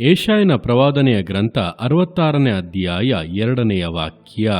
ಏಷಾಯನ ಪ್ರವಾದನೆಯ ಗ್ರಂಥ ಅರವತ್ತಾರನೇ ಅಧ್ಯಾಯ ಎರಡನೆಯ ವಾಕ್ಯ.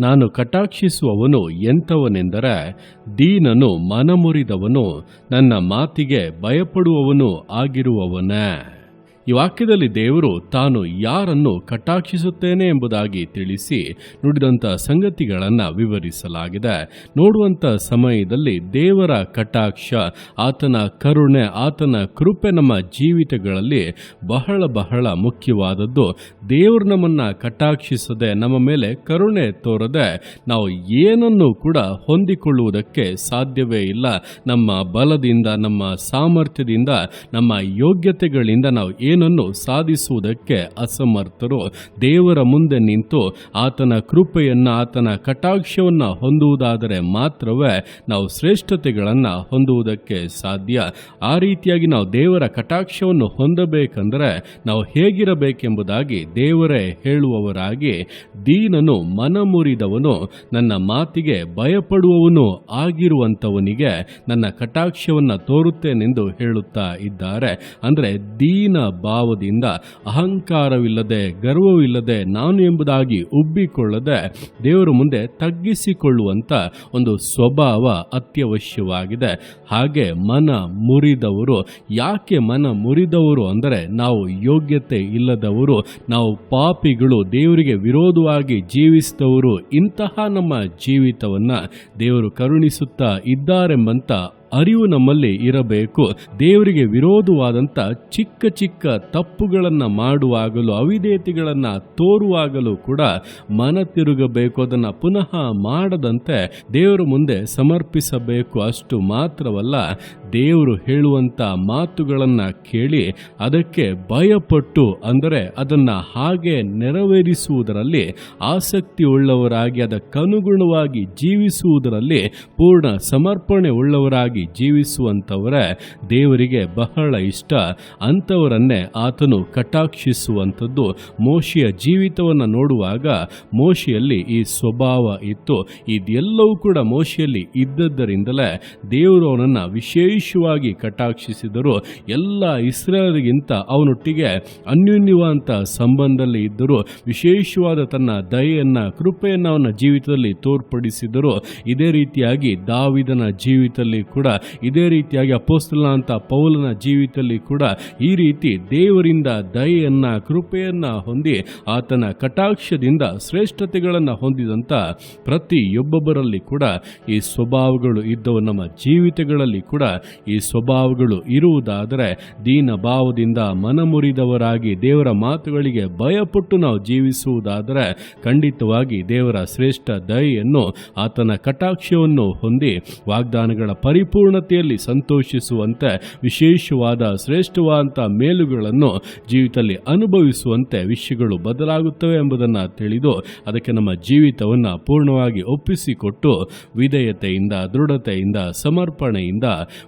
ನಾನು ಕಟಾಕ್ಷಿಸುವವನು ಎಂಥವನೆಂದರೆ ದೀನನು ಮನಮುರಿದವನು, ನನ್ನ ಮಾತಿಗೆ ಭಯಪಡುವವನು ಆಗಿರುವವನೇ. ಈ ವಾಕ್ಯದಲ್ಲಿ ದೇವರು ತಾನು ಯಾರನ್ನು ಕಟಾಕ್ಷಿಸುತ್ತೇನೆ ಎಂಬುದಾಗಿ ತಿಳಿಸಿ ನುಡಿದಂಥ ಸಂಗತಿಗಳನ್ನು ವಿವರಿಸಲಾಗಿದೆ. ನೋಡುವಂಥ ಸಮಯದಲ್ಲಿ ದೇವರ ಕಟಾಕ್ಷ, ಆತನ ಕರುಣೆ, ಆತನ ಕೃಪೆ ನಮ್ಮ ಜೀವಿತಗಳಲ್ಲಿ ಬಹಳ ಬಹಳ ಮುಖ್ಯವಾದದ್ದು. ದೇವರು ನಮ್ಮನ್ನು ಕಟಾಕ್ಷಿಸದೆ, ನಮ್ಮ ಮೇಲೆ ಕರುಣೆ ತೋರದೆ ನಾವು ಏನನ್ನು ಕೂಡ ಹೊಂದಿಕೊಳ್ಳುವುದಕ್ಕೆ ಸಾಧ್ಯವೇ ಇಲ್ಲ. ನಮ್ಮ ಬಲದಿಂದ, ನಮ್ಮ ಸಾಮರ್ಥ್ಯದಿಂದ, ನಮ್ಮ ಯೋಗ್ಯತೆಗಳಿಂದ ನಾವು ಏನನ್ನು ಸಾಧಿಸುವುದಕ್ಕೆ ಅಸಮರ್ಥರು? ದೇವರ ಮುಂದೆ ನಿಂತು ಆತನ ಕೃಪೆಯನ್ನು, ಆತನ ಕಟಾಕ್ಷವನ್ನು ಹೊಂದುವುದಾದರೆ ಮಾತ್ರವೇ ನಾವು ಶ್ರೇಷ್ಠತೆಗಳನ್ನು ಹೊಂದುವುದಕ್ಕೆ ಸಾಧ್ಯ. ಆ ರೀತಿಯಾಗಿ ನಾವು ದೇವರ ಕಟಾಕ್ಷವನ್ನು ಹೊಂದಬೇಕೆಂದರೆ ನಾವು ಹೇಗಿರಬೇಕೆಂಬುದಾಗಿ ದೇವರೇ ಹೇಳುವವರಾಗಿ ದೀನನು ಮನಮುರಿದವನು, ನನ್ನ ಮಾತಿಗೆ ಭಯಪಡುವವನು ಆಗಿರುವಂಥವನಿಗೆ ನನ್ನ ಕಟಾಕ್ಷವನ್ನು ತೋರುತ್ತೇನೆಂದು ಹೇಳುತ್ತಾ ಇದ್ದಾರೆ. ಅಂದರೆ ದೀನ ಭಾವದಿಂದ ಅಹಂಕಾರವಿಲ್ಲದೆ, ಗರ್ವವಿಲ್ಲದೆ ನಾನು ಎಂಬುದಾಗಿ ಉಬ್ಬಿಕೊಳ್ಳದೆ ದೇವರ ಮುಂದೆ ತಗ್ಗಿಸಿಕೊಳ್ಳುವಂಥ ಒಂದು ಸ್ವಭಾವ ಅತ್ಯವಶ್ಯವಾಗಿದೆ. ಹಾಗೆ ಮನ ಮುರಿದವರು, ಯಾಕೆ ಮನ ಮುರಿದವರು ಅಂದರೆ ನಾವು ಯೋಗ್ಯತೆ ಇಲ್ಲದವರು, ನಾವು ಪಾಪಿಗಳು, ದೇವರಿಗೆ ವಿರೋಧವಾಗಿ ಜೀವಿಸಿದವರು, ಇಂತಹ ನಮ್ಮ ಜೀವಿತವನ್ನು ದೇವರು ಕರುಣಿಸುತ್ತಾ ಇದ್ದಾರೆಂಬಂತ ಅರಿವು ನಮ್ಮಲ್ಲಿ ಇರಬೇಕು. ದೇವರಿಗೆ ವಿರೋಧವಾದಂಥ ಚಿಕ್ಕ ಚಿಕ್ಕ ತಪ್ಪುಗಳನ್ನು ಮಾಡುವಾಗಲೂ, ಅವಿಧೇಯತೆಗಳನ್ನು ತೋರುವಾಗಲೂ ಕೂಡ ಮನ ತಿರುಗಬೇಕು. ಅದನ್ನು ಪುನಃ ಮಾಡದಂತೆ ದೇವರ ಮುಂದೆ ಸಮರ್ಪಿಸಬೇಕು. ಅಷ್ಟು ಮಾತ್ರವಲ್ಲ, ದೇವರು ಹೇಳುವಂಥ ಮಾತುಗಳನ್ನು ಕೇಳಿ ಅದಕ್ಕೆ ಭಯಪಟ್ಟು ಅಂದರೆ ಅದನ್ನು ಹಾಗೆ ನೆರವೇರಿಸುವುದರಲ್ಲಿ, ಆಸಕ್ತಿ ಉಳ್ಳವರಾಗಿ ಅದಕ್ಕನುಗುಣವಾಗಿ ಜೀವಿಸುವುದರಲ್ಲಿ ಪೂರ್ಣ ಸಮರ್ಪಣೆ ಉಳ್ಳವರಾಗಿ ಜೀವಿಸುವಂಥವರೇ ದೇವರಿಗೆ ಬಹಳ ಇಷ್ಟ. ಅಂಥವರನ್ನೇ ಆತನು ಕಟಾಕ್ಷಿಸುವಂಥದ್ದು. ಮೋಶಿಯ ಜೀವಿತವನ್ನು ನೋಡುವಾಗ ಮೋಶಿಯಲ್ಲಿ ಈ ಸ್ವಭಾವ ಇತ್ತು. ಇದೆಲ್ಲವೂ ಕೂಡ ಮೋಶಿಯಲ್ಲಿ ಇದ್ದದ್ದರಿಂದಲೇ ದೇವರು ಅವನನ್ನು ವಿಶೇಷವಾಗಿ ಕಟಾಕ್ಷಿಸಿದರು. ಎಲ್ಲ ಇಸ್ರೇಲರಿಗಿಂತ ಅವನೊಟ್ಟಿಗೆ ಅನ್ಯೋನ್ಯವಾದಂಥ ಸಂಬಂಧದಲ್ಲಿ ಇದ್ದರು. ವಿಶೇಷವಾದ ತನ್ನ ದಯೆಯನ್ನು, ಕೃಪೆಯನ್ನು ಅವನ ಜೀವಿತದಲ್ಲಿ ತೋರ್ಪಡಿಸಿದರು. ಇದೇ ರೀತಿಯಾಗಿ ದಾವಿದನ ಜೀವಿತದಲ್ಲಿ ಕೂಡ ಇದೇ ರೀತಿಯಾಗಿ ಅಪೋಸ್ತಲ ಅಂತ ಪೌಲನ ಜೀವಿತದಲ್ಲಿ ಕೂಡ ಈ ರೀತಿ ದೇವರಿಂದ ದಯೆಯನ್ನು, ಕೃಪೆಯನ್ನು ಹೊಂದಿ ಆತನ ಕಟಾಕ್ಷದಿಂದ ಶ್ರೇಷ್ಠತೆಗಳನ್ನು ಹೊಂದಿದಂಥ ಪ್ರತಿಯೊಬ್ಬೊಬ್ಬರಲ್ಲಿ ಕೂಡ ಈ ಸ್ವಭಾವಗಳು ಇದ್ದವು. ನಮ್ಮ ಜೀವಿತಗಳಲ್ಲಿ ಕೂಡ ಈ ಸ್ವಭಾವಗಳು ಇರುವುದಾದರೆ ದೀನ ಭಾವದಿಂದ ಮನಮುರಿದವರಾಗಿ ದೇವರ ಮಾತುಗಳಿಗೆ ಭಯಪಟ್ಟು ನಾವು ಜೀವಿಸುವುದಾದರೆ ಖಂಡಿತವಾಗಿ ದೇವರ ಶ್ರೇಷ್ಠ ದಯೆಯನ್ನು, ಆತನ ಕಟಾಕ್ಷವನ್ನು ಹೊಂದಿ ವಾಗ್ದಾನಗಳ ಪರಿಪೂರ್ಣತೆಯಲ್ಲಿ ಸಂತೋಷಿಸುವಂತೆ, ವಿಶೇಷವಾದ, ಶ್ರೇಷ್ಠವಾದಂಥ ಮೇಲುಗಳನ್ನು ಜೀವಿತದಲ್ಲಿ ಅನುಭವಿಸುವಂತೆ ವಿಷಯಗಳು ಬದಲಾಗುತ್ತವೆ ಎಂಬುದನ್ನು ತಿಳಿದು, ಅದಕ್ಕೆ ನಮ್ಮ ಜೀವಿತವನ್ನು ಪೂರ್ಣವಾಗಿ ಒಪ್ಪಿಸಿಕೊಟ್ಟು, ವಿಧೇಯತೆಯಿಂದ, ದೃಢತೆಯಿಂದ, ಸಮರ್ಪಣೆಯಿಂದ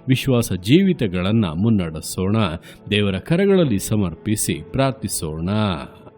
ವಿಶ್ವಾಸ ಜೀವಿತಗಳನ್ನು ಮುನ್ನಡೆಸೋಣ. ದೇವರ ಕರಗಳಲ್ಲಿ ಸಮರ್ಪಿಸಿ ಪ್ರಾರ್ಥಿಸೋಣ.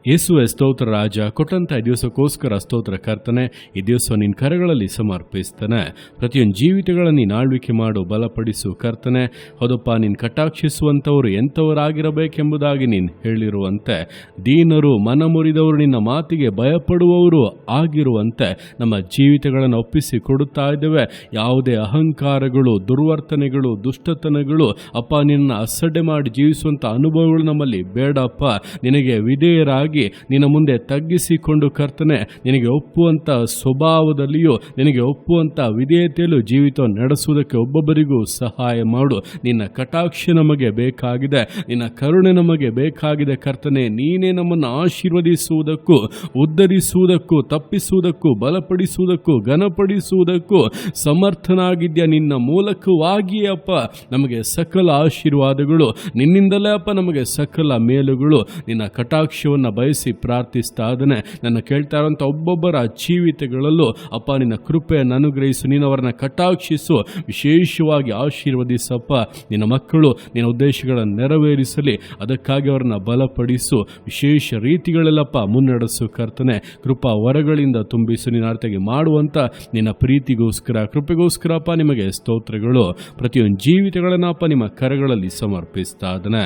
ಯೇಸುವೆ ಸ್ತೋತ್ರ ರಾಜ, ಕೊಟ್ಟಂತ ದಿವಸಕ್ಕೋಸ್ಕರ ಸ್ತೋತ್ರ ಕರ್ತನೆ, ಈ ದಿವಸ ನಿನ್ನ ಕರೆಗಳಲ್ಲಿ ಸಮರ್ಪಿಸ್ತಾನೆ. ಪ್ರತಿಯೊಂದು ಜೀವಿತಗಳನ್ನು ನೀನು ಆಳ್ವಿಕೆ ಮಾಡು, ಬಲಪಡಿಸು ಕರ್ತನೆ. ಹೌದಪ್ಪ, ನೀನು ಕಟಾಕ್ಷಿಸುವಂಥವರು ಎಂಥವರಾಗಿರಬೇಕೆಂಬುದಾಗಿ ನೀನು ಹೇಳಿರುವಂತೆ. ದೀನರು ಮನ ಮುರಿದವರು ನಿನ್ನ ಮಾತಿಗೆ ಭಯಪಡುವವರು ಆಗಿರುವಂತೆ. ನಮ್ಮ ಜೀವಿತಗಳನ್ನು ಒಪ್ಪಿಸಿ ಕೊಡುತ್ತಾ ಇದ್ದೇವೆ. ಯಾವುದೇ ಅಹಂಕಾರಗಳು, ದುರ್ವರ್ತನೆಗಳು, ದುಷ್ಟತನಗಳು, ಅಪ್ಪ ನಿನ್ನ ಅಸಡ್ಡೆ ಮಾಡಿ ಜೀವಿಸುವಂಥ ಅನುಭವಗಳು ನಮ್ಮಲ್ಲಿ ಬೇಡಪ್ಪ. ನಿನಗೆ ವಿಧೇಯರಾಗಿ ನಿನ್ನ ಮುಂದೆ ತಗ್ಗಿಸಿಕೊಂಡು ಕರ್ತನೆ, ನಿನಗೆ ಒಪ್ಪುವಂಥ ಸ್ವಭಾವದಲ್ಲಿಯೂ, ನಿನಗೆ ಒಪ್ಪುವಂಥ ವಿಧೇಯತೆಯಲ್ಲೂ ಜೀವಿತ ನಡೆಸುವುದಕ್ಕೆ ಒಬ್ಬೊಬ್ಬರಿಗೂ ಸಹಾಯ ಮಾಡು. ನಿನ್ನ ಕಟಾಕ್ಷ ನಮಗೆ ಬೇಕಾಗಿದೆ, ನಿನ್ನ ಕರುಣೆ ನಮಗೆ ಬೇಕಾಗಿದೆ ಕರ್ತನೆ. ನೀನೇ ನಮ್ಮನ್ನು ಆಶೀರ್ವದಿಸುವುದಕ್ಕೂ, ಉದ್ಧರಿಸುವುದಕ್ಕೂ, ತಪ್ಪಿಸುವುದಕ್ಕೂ, ಬಲಪಡಿಸುವುದಕ್ಕೂ, ಘನಪಡಿಸುವುದಕ್ಕೂ ಸಮರ್ಥನಾಗಿದ್ಯಾ ನಿನ್ನ ಮೂಲಕವಾಗಿಯೇ ಅಪ್ಪ. ನಮಗೆ ಸಕಲ ಆಶೀರ್ವಾದಗಳು, ನಿನ್ನಿಂದಲೇ ಅಪ್ಪ, ನಮಗೆ ಸಕಲ ಮೇಲುಗಳು. ನಿನ್ನ ಕಟಾಕ್ಷವನ್ನು ಬಯಸಿ ಪ್ರಾರ್ಥಿಸ್ತಾ ಇದ್ದಾನೆ ನನ್ನ ಕೇಳ್ತಾ ಇರೋಂಥ ಒಬ್ಬೊಬ್ಬರ ಜೀವಿತಗಳಲ್ಲೂ, ಅಪ್ಪ, ನಿನ್ನ ಕೃಪೆಯನ್ನು ಅನುಗ್ರಹಿಸು, ನೀನು ಅವರನ್ನು ಕಟಾಕ್ಷಿಸು, ವಿಶೇಷವಾಗಿ ಆಶೀರ್ವದಿಸಪ್ಪ. ನಿನ್ನ ಮಕ್ಕಳು ನಿನ್ನ ಉದ್ದೇಶಗಳನ್ನು ನೆರವೇರಿಸಲಿ, ಅದಕ್ಕಾಗಿ ಅವರನ್ನ ಬಲಪಡಿಸು, ವಿಶೇಷ ರೀತಿಗಳಲ್ಲಪ್ಪ ಮುನ್ನಡೆಸು ಕರ್ತನೆ. ಕೃಪಾ ವರಗಳಿಂದ ತುಂಬಿಸು, ನಿನ್ನ ಅರ್ಥಗೆ ಮಾಡುವಂಥ ನಿನ್ನ ಪ್ರೀತಿಗೋಸ್ಕರ, ಕೃಪೆಗೋಸ್ಕರಪ್ಪ ನಿಮಗೆ ಸ್ತೋತ್ರಗಳು. ಪ್ರತಿಯೊಂದು ಜೀವಿತಗಳನ್ನಪ್ಪ ನಿಮ್ಮ ಕರಗಳಲ್ಲಿ ಸಮರ್ಪಿಸ್ತಾ ಅದನ್ನ.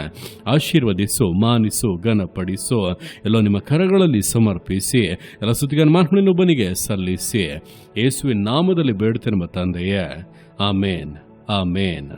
ಆಶೀರ್ವದಿಸು, ಮಾನಿಸು, ಘನಪಡಿಸು. ಎಲ್ಲೋ ನಿಮ್ಮ ಕರಗಳಲ್ಲಿ ಸಮರ್ಪಿಸಿ ಎಲ್ಲ ಸುತ್ತಿಗೆ ಮಾನವನಿಗೆ ಸಲ್ಲಿಸಿ. ಯೇಸುವಿನ ನಾಮದಲ್ಲಿ ಬೇಡ್ತೇನೆ ತಂದೆಯೇ. ಆಮೇನ್. ಆಮೇನ್.